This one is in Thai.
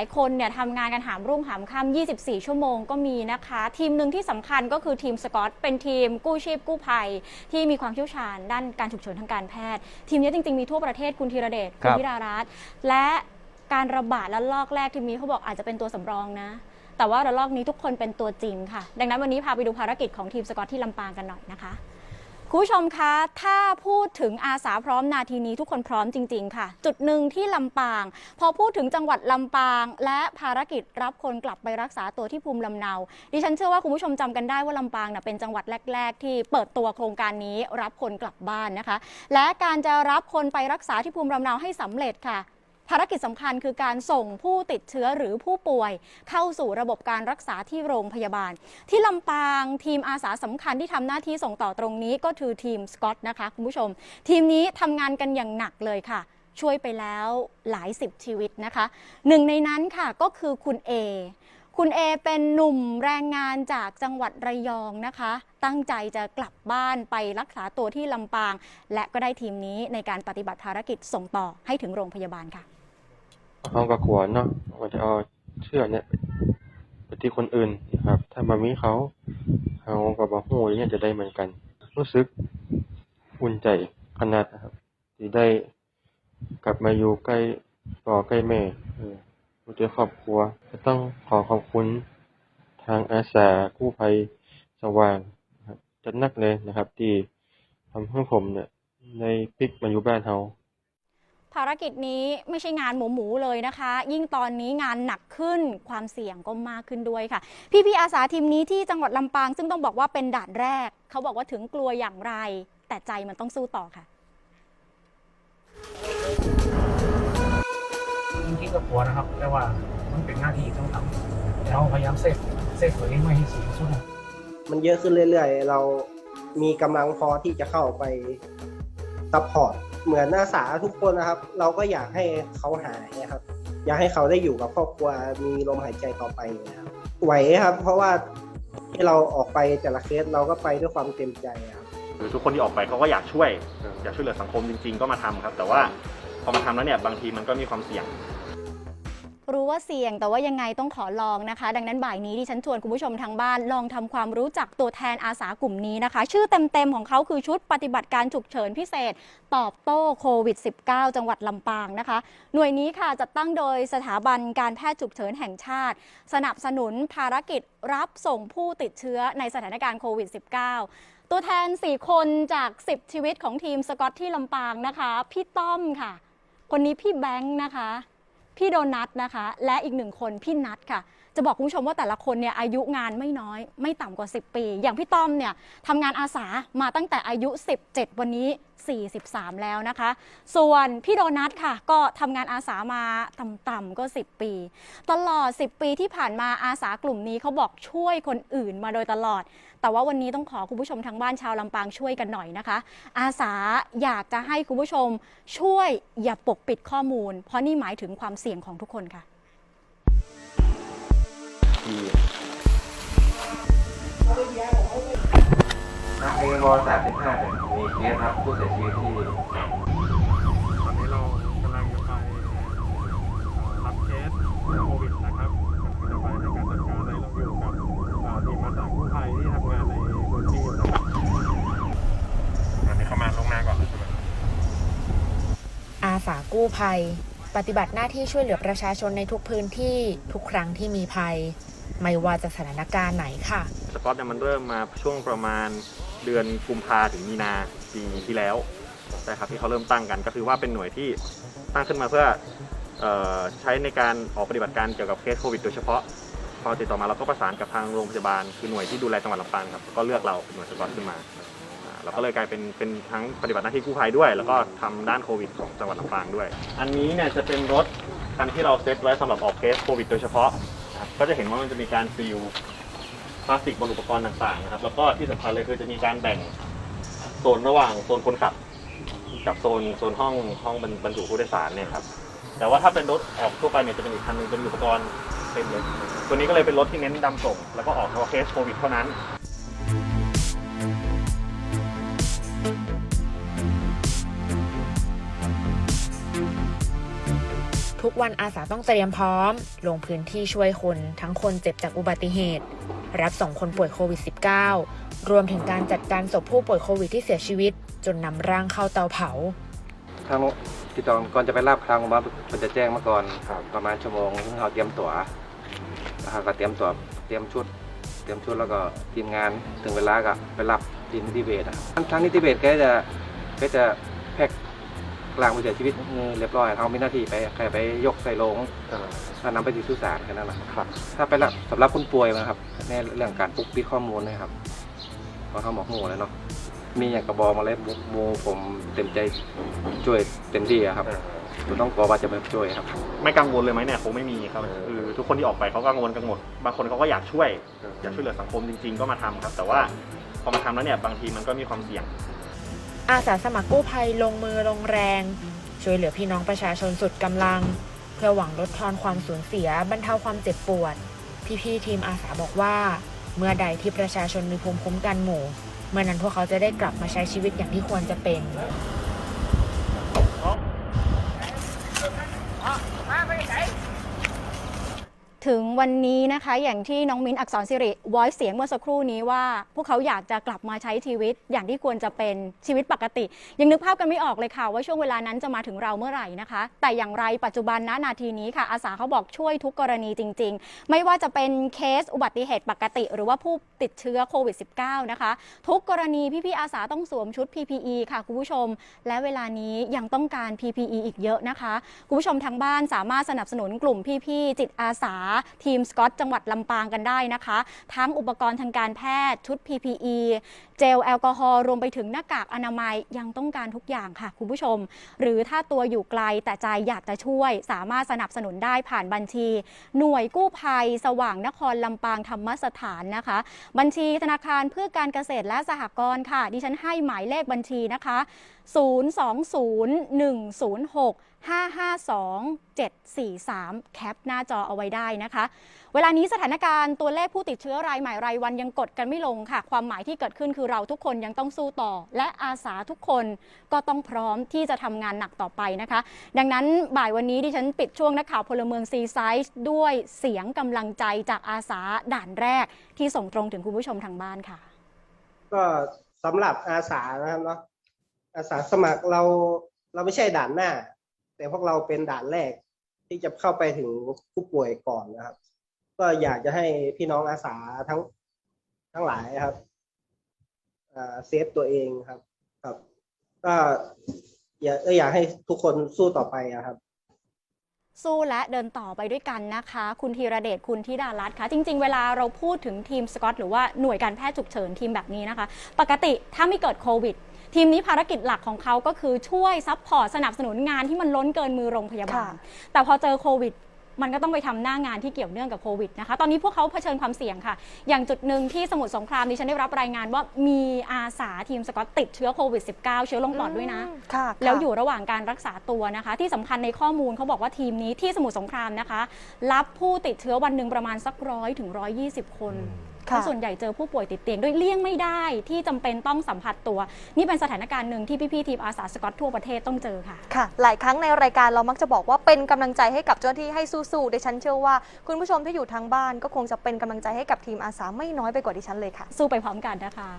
หลายคนเนี่ยทำงานกันหามรุ่งหามค่ำ24 ชั่วโมงก็มีนะคะ ทีมหนึ่งที่สำคัญก็คือทีมสกอต เป็นทีมกู้ชีพกู้ภัย ที่มีความเชี่ยวชาญด้านการฉุกเฉินทางการแพทย์ ทีมนี้จริงๆมีทั่วประเทศคุณธีรเดชครัคุณบวิรารัตน์และการระบาดและลอกแรกทีมนี้เขาบอกอาจจะเป็นตัวสำรองนะ แต่ว่าระลอกนี้ทุกคนเป็นตัวจริงค่ะ ดังนั้นวันนี้พาไปดูภารกิจของทีมสกอตที่ลำปางกันหน่อยนะคะ คุณผู้ชมคะ ถ้าพูดถึงอาสาพร้อมนาทีนี้ทุกคนพร้อมจริง ๆ ค่ะ จุดหนึ่งที่ลำปาง พอพูดถึงจังหวัดลำปาง และภารกิจรับคนกลับไปรักษาตัวที่ภูมิลำเนา ดิฉันเชื่อว่าคุณผู้ชมจำกันได้ว่าลำปางนะเป็นจังหวัดแรก ๆ ที่เปิดตัวโครงการนี้รับคนกลับบ้านนะคะ และการจะรับคนไปรักษาที่ภูมิลำเนาให้สำเร็จค่ะ ภารกิจสำคัญคือการส่งผู้ติดเชื้อหรือผู้ป่วย เข้าสู่ระบบการรักษาที่โรงพยาบาล ที่ลำปางทีมอาสาสำคัญที่ทำหน้าที่ส่งต่อตรงนี้ก็คือทีมสกอตนะคะคุณผู้ชม ทีมนี้ทำงานกันอย่างหนักเลยค่ะช่วยไปแล้วหลายสิบชีวิตนะคะหนึ่งในนั้นค่ะก็คือคุณเอคุณเอเป็นหนุ่มแรงงานจากจังหวัดระยองนะคะ ตั้งใจจะกลับบ้านไปรักษาตัวที่ลำปาง และก็ได้ทีมนี้ในการปฏิบัติภารกิจส่งต่อให้ถึงโรงพยาบาลค่ะ เขาก็กลัวเนาะว่าจะเอาเชื่อเนี่ยไปที่คนอื่นนะครับ ถ้ามามีเขาเขาก็บอกโอ้ยเนี่ยจะได้เหมือนกัน รู้สึกอุ่นใจขนาดนะครับ ที่ได้กลับมาอยู่ใกล้ป่อใกล้แม่เอออยู่ด้วยครอบครัวก็ต้องขอขอบคุณทางอาสากู้ภัยสว่างจัดนักเลยนะครับ ที่ทำให้ผมเนี่ยในพลิกมาอยู่บ้านเขา ภารกิจนี้ไม่ใช่งานหมูหมูๆเลยนะคะ ยิ่งตอนนี้งานหนักขึ้นความเสี่ยงก็มากขึ้นด้วยค่ะ พี่ๆอาสาทีมนี้ที่จังหวัดลำปาง ซึ่งต้องบอกว่าเป็นด่านแรก เขาบอกว่าถึงกลัวอย่างไร แต่ใจมันต้องสู้ต่อค่ะจริงๆก็กลัวนะครับ แต่ว่ามันเป็นหน้าที่ต้องทำแต่เราพยายามเซฟเซฟตัวเองไม่ให้สูงสุดนะมันเยอะขึ้นเรื่อยๆ เรามีกำลังพอที่จะเข้าไปซัพพอร์ต เหมือนอาสาทุกคนนะครับ เราก็อยากให้เขาหายนะครับ อยากให้เขาได้อยู่กับครอบครัวมีลมหายใจต่อไปนะครับไหวครับ เพราะว่าที่เราออกไปแต่ละเคสเราก็ไปด้วยความเต็มใจครับหรือทุกคนที่ออกไปเขาก็อยากช่วยอยากช่วยเหลือสังคมจริง ๆ ก็มาทำครับ แต่ว่าพอมาทำแล้วเนี่ยบางทีมันก็มีความเสี่ยง รู้ว่าเสี่ยงแต่ว่ายังไงต้องขอลองนะคะ ดังนั้นบ่ายนี้ดิฉันชวนคุณผู้ชมทางบ้านลองทำความรู้จักตัวแทนอาสากลุ่มนี้นะคะ ชื่อเต็มๆของเขาคือชุดปฏิบัติการฉุกเฉินพิเศษ ตอบโต้โควิด -19 จังหวัดลำปางนะคะ หน่วยนี้ค่ะจัดตั้งโดยสถาบันการแพทย์ฉุกเฉินแห่งชาติ สนับสนุนภารกิจรับส่งผู้ติดเชื้อในสถานการณ์โควิด -19 ตัวแทน 4 คนจาก 10 ชีวิตของทีมสกอตที่ลำปางนะคะ พี่ต้อมค่ะ คนนี้พี่แบงค์นะคะ พี่โดนัทนะคะ และอีกหนึ่งคนพี่นัทค่ะ จะบอกคุณผู้ชมว่าแต่ละคนเนี่ยอายุงานไม่น้อย ไม่ต่ำกว่า 10 ปี อย่างพี่ต้อมเนี่ยทำงานอาสามาตั้งแต่อายุ 17 วันนี้ 43 แล้วนะคะ ส่วนพี่โดนัทค่ะ ก็ทำงานอาสามาต่ำๆก็ 10 ปี ตลอด 10 ปีที่ผ่านมาอาสากลุ่มนี้เขาบอกช่วยคนอื่นมาโดยตลอด แต่ว่าวันนี้ต้องขอคุณผู้ชมทางบ้านชาวลำปางช่วยกันหน่อยนะคะ อาสาอยากจะให้คุณผู้ชมช่วยอย่าปกปิดข้อมูล เพราะนี่หมายถึงความเสี่ยงของทุกคนค่ะ นักเรียนวสามสิบห้าเนี่ยมีเคสครับผู้เสียชีวิตที่ตอนนี้เรากำลังจะไปรับเคสโควิดนะครับจะไปในการจัดการอะไรเราอยู่กับทีมอาสากู้ภัยที่ทำงานในพื้นที่นะครับอันนี้เข้ามาลงหน้าก่อนใช่ไหมอาสากู้ภัย ปฏิบัติหน้าที่ช่วยเหลือประชาชนในทุกพื้นที่ทุกครั้งที่มีภัย ไม่ว่าจะสถานการณ์ไหนค่ะสกอตเนี่ยมันเริ่มมาช่วงประมาณเดือนกุมภาถึงมีนาปีที่แล้วใช่ครับที่เขาเริ่มตั้งกัน ก็คือว่าเป็นหน่วยที่ตั้งขึ้นมาเพื่อออใช้ในการออกปฏิบัติการเกี่ยวกับเคสโควิดโดยเฉพาะ พอติดต่อมาเราก็ประสานกับทางโรงพยาบาลคือหน่วยที่ดูแลจังหวัดลำปางครับก็เลือกเราเป็นหน่วยสกอตขึ้นมา เราก็เลยกลายเป็นเป็นทั้งปฏิบัติหน้าที่กู้ภัยด้วย แล้วก็ทำด้านโควิดของจังหวัดลำปางด้วย อันนี้เนี่ยจะเป็นรถคันที่เราเซตไว้สำหรับออกเคสโควิดโดยเฉพาะนะครับก็จะเห็นว่ามันจะมีการซีลพลาสติกบนอุปกรณ์ต่างๆนะครับแล้วก็ที่สำคัญเลยคือจะมีการแบ่งโซนระหว่างโซนคนขับ กับโซนโซนห้องห้องบรรบรรจุผู้โดยสารเนี่ยครับแต่ว่าถ้าเป็นรถออกทั่วไปเนี่ยจะเป็นอีกคันหนึงเป็นอุปกรณ์เต็มเลยตัวนี้ก็เลยเป็นรถที่เน้นดำส่ง แล้วก็ออกเฉพาะเคสโควิดเท่านั้น ทุกวันอาสาต้องเตรียมพร้อม ลงพื้นที่ช่วยคนทั้งคนเจ็บจากอุบัติเหตุ รับส่งคนป่วยโควิด -19 รวมถึงการจัดการศพผู้ป่วยโควิดที่เสียชีวิต จนนำร่างเข้าเตาเผา ทางติดต่อก่อนจะไปรับทางโรงพยาบาลมันจะแจ้งมาก่อนประมาณชั่วโมงซึ่งเราเตรียมตั๋วนะครับก็เตรียมตั๋วเตรียมชุด เตรียมชุดแล้วก็ทีมงานถึงเวลาก็ไปรับทีมนิติเวชอะครับทางนิติเวชแกจะแกจะแพ็ค ร่างผู้เสียชีวิตเรียบร้อยเขามีหน้าที่ไปแค่ไปยกใส่โลงแล้วนำไปที่สุสานแค่นั้นแหละครับ ถ้าไปรับสำหรับคนป่วยนะครับในเรื่องการปกปิดข้อมูลนะครับเพราะเขาบอกหมูเลยเนาะมีอย่างกระบอกมาเลยหมูผมเต็มใจช่วยเต็มที่อะครับผมต้องกลัวว่าจะไม่ช่วยครับ ไม่กังวลเลยไหมเนี่ยคงไม่มีครับคือทุกคนที่ออกไปเขากังวลกันหมด บางคนเขาก็อยากช่วย อยากช่วยเหลือสังคมจริง ๆ ก็มาทำครับ แต่ว่าพอมาทำแล้วเนี่ยบางทีมันก็มีความเสี่ยง อาสาสมัครกู้ภัยลงมือลงแรง ช่วยเหลือพี่น้องประชาชนสุดกำลัง เพื่อหวังลดทอนความสูญเสียบรรเทาความเจ็บปวด พี่ๆทีมอาสาบอกว่า เมื่อใดที่ประชาชนมีภูมิคุ้มกันหมู่ เมื่อนั้นพวกเขาจะได้กลับมาใช้ชีวิตอย่างที่ควรจะเป็น ถึงวันนี้นะคะอย่างที่น้องมิ้นอักษรสิริวอยเสียงเมื่อสักครู่นี้ว่า พวกเขาอยากจะกลับมาใช้ชีวิตอย่างที่ควรจะเป็นชีวิตปกติ ยังนึกภาพกันไม่ออกเลยค่ะ ว่าช่วงเวลานั้นจะมาถึงเราเมื่อไหร่นะคะ แต่อย่างไรปัจจุบันณนาทีนี้ค่ะ อาสาเขาบอกช่วยทุกกรณีจริง ๆ ไม่ว่าจะเป็นเคสอุบัติเหตุปกติ หรือว่าผู้ติดเชื้อโควิด -19 นะคะ ทุกกรณีพี่ๆอาสาต้องสวมชุด PPE ค่ะคุณผู้ชม และเวลานี้ยังต้องการ PPE อีกเยอะนะคะคุณผู้ชมทางบ้านสามารถสนับสนุนกลุ่มพี่ๆจิตอาสาทีมสกอตจังหวัดลำปางกันได้นะคะ ทั้งอุปกรณ์ทางการแพทย์ชุด PPE เจลแอลกอฮอล์รวมไปถึงหน้ากากอนามัยยังต้องการทุกอย่างค่ะ คุณผู้ชม หรือถ้าตัวอยู่ไกลแต่ใจอยากจะช่วย สามารถสนับสนุนได้ผ่านบัญชี หน่วยกู้ภัย สว่างนครลำปางธรรมสถานนะคะ บัญชีธนาคารเพื่อการเกษตรและสหกรณ์ค่ะ ดิฉันให้หมายเลขบัญชีนะคะ 020 106 552 743 แคปหน้าจอเอาไว้ได้นะคะ เวลานี้สถานการณ์ตัวเลขผู้ติดเชื้อรายใหม่รายวันยังกดกันไม่ลงค่ะ ความหมายที่เกิดขึ้นคือเราทุกคนยังต้องสู้ต่อ และอาสาทุกคนก็ต้องพร้อมที่จะทำงานหนักต่อไปนะคะ ดังนั้นบ่ายวันนี้ดิฉันปิดช่วงนักข่าวพลเมืองซีไซส์ด้วยเสียงกำลังใจจากอาสาด่านแรกที่ส่งตรงถึงคุณผู้ชมทางบ้านค่ะ ก็สำหรับอาสานะครับเนาะอาสาสมัครเราเราไม่ใช่ด่านหน้า แต่พวกเราเป็นด่านแรกที่จะเข้าไปถึงผู้ป่วยก่อนนะครับ ก็อยากจะให้พี่น้องอาสาทั้งทั้งหลายครับเซฟตัวเองครับ ครับ ก็อยากอยากให้ทุกคนสู้ต่อไปอะครับสู้และเดินต่อไปด้วยกันนะคะ คุณธีระเดชคุณธิดารัตน์คะจริง ๆ เวลาเราพูดถึงทีมสกอตหรือว่าหน่วยการแพทย์ฉุกเฉินทีมแบบนี้นะคะ ปกติถ้าไม่เกิดโควิด ทีมนี้ภารกิจหลักของเขาก็คือช่วยซัพพอร์ตสนับสนุนงานที่มันล้นเกินมือโรงพยาบาลค่ะแต่พอเจอโควิดมันก็ต้องไปทำหน้างานที่เกี่ยวเนื่องกับโควิดนะคะ ตอนนี้พวกเขาเผชิญความเสี่ยงค่ะ อย่างจุดหนึ่งที่สมุทรสงครามดิฉันได้รับรายงานว่ามีอาสาทีมสกอตติดเชื้อโควิด -19 เชื้อลงปอดด้วยนะค่ะแล้วค่ะอยู่ระหว่างการรักษาตัวนะคะ ที่สำคัญในข้อมูลเขาบอกว่าทีมนี้ที่สมุทรสงครามนะคะ รับผู้ติดเชื้อวันหนึ่งประมาณสักร้อยถึงร้อยี่สิบคนค่ะ และส่วนใหญ่เจอผู้ป่วยติดเตียงด้วยเลี่ยงไม่ได้ที่จำเป็นต้องสัมผัสตัว นี่เป็นสถานการณ์หนึ่งที่พี่ๆทีมอาสาสกอตทั่วประเทศต้องเจอค่ะค่ะ หลายครั้งในรายการเรามักจะบอกว่าเป็นกำลังใจให้กับเจ้าหน้าที่ให้สู้ๆดิฉันเชื่อว่า คุณผู้ชมที่อยู่ทางบ้านก็คงจะเป็นกำลังใจให้กับทีมอาสาไม่น้อยไปกว่าดิฉันเลยค่ะ สู้ไปพร้อมกันนะคะ